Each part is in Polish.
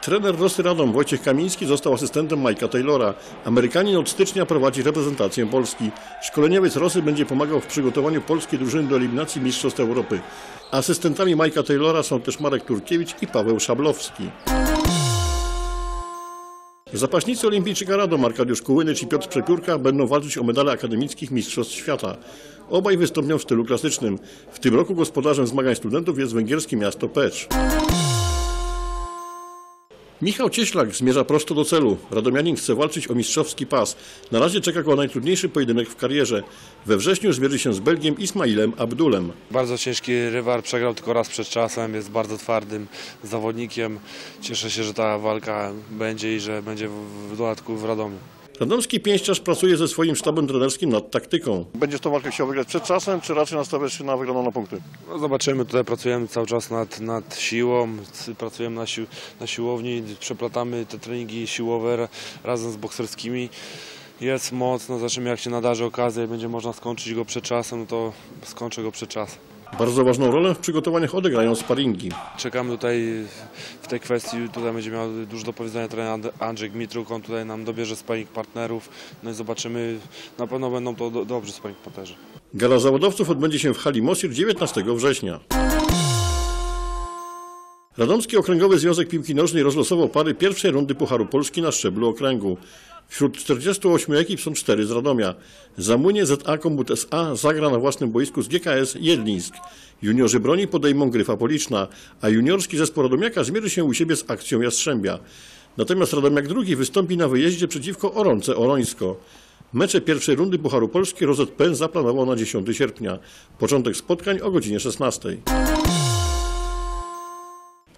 Trener Rosy Radom Wojciech Kamiński został asystentem Mike'a Taylora. Amerykanin od stycznia prowadzi reprezentację Polski. Szkoleniowiec Rosy będzie pomagał w przygotowaniu polskiej drużyny do eliminacji Mistrzostw Europy. Asystentami Mike'a Taylora są też Marek Turkiewicz i Paweł Szablowski. Zapaśnicy olimpijczyka Radom Arkadiusz Kułynycz i Piotr Przepiórka będą walczyć o medale akademickich Mistrzostw Świata. Obaj wystąpią w stylu klasycznym. W tym roku gospodarzem zmagań studentów jest węgierskie miasto Pecz. Michał Cieślak zmierza prosto do celu. Radomianin chce walczyć o mistrzowski pas. Na razie czeka go najtrudniejszy pojedynek w karierze. We wrześniu zmierzy się z Belgiem Ismailem Abdulem. Bardzo ciężki rywal, przegrał tylko raz przed czasem, jest bardzo twardym zawodnikiem. Cieszę się, że ta walka będzie i że będzie w, dodatku w Radomiu. Radomski pięściarz pracuje ze swoim sztabem trenerskim nad taktyką. Będziesz tą walkę chciał wygrać przed czasem, czy raczej nastawiasz się na wygraną na punkty? No zobaczymy, tutaj pracujemy cały czas nad, nad siłą, pracujemy na, sił, na siłowni, przeplatamy te treningi siłowe ra- razem z bokserskimi. Jest mocno, zobaczymy jak się nadarzy okazja i będzie można skończyć go przed czasem, no to skończę go przed czasem. Bardzo ważną rolę w przygotowaniach odegrają sparingi. Czekamy tutaj w tej kwestii, tutaj będzie miał dużo do powiedzenia trener And- Andrzej Gmitruk, on tutaj nam dobierze sparring partnerów, no i zobaczymy, na pewno będą to do, dobrzy sparring partnerzy. Gala zawodowców odbędzie się w hali Mosir 19 września. Radomski Okręgowy Związek Piłki Nożnej rozlosował pary pierwszej rundy Pucharu Polski na szczeblu okręgu. Wśród 48 ekip są 4 z Radomia. Zamłynie ZA Kombut SA zagra na własnym boisku z GKS Jedlińsk. Juniorzy broni podejmą Gryfa Policzna, a juniorski zespół Radomiaka zmierzy się u siebie z akcją Jastrzębia. Natomiast Radomiak II wystąpi na wyjeździe przeciwko Oronce Orońsko. Mecze pierwszej rundy Pucharu Polski RZPN zaplanował na 10 sierpnia. Początek spotkań o godzinie 16.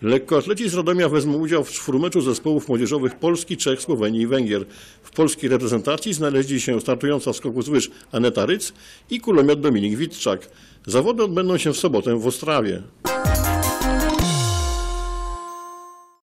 Lekkoatleci z Radomia wezmą udział w czwórmeczu zespołów młodzieżowych Polski, Czech, Słowenii i Węgier. W polskiej reprezentacji znaleźli się startująca w skoku z łyż Aneta Ryc i kulomiot Dominik Witczak. Zawody odbędą się w sobotę w Ostrawie.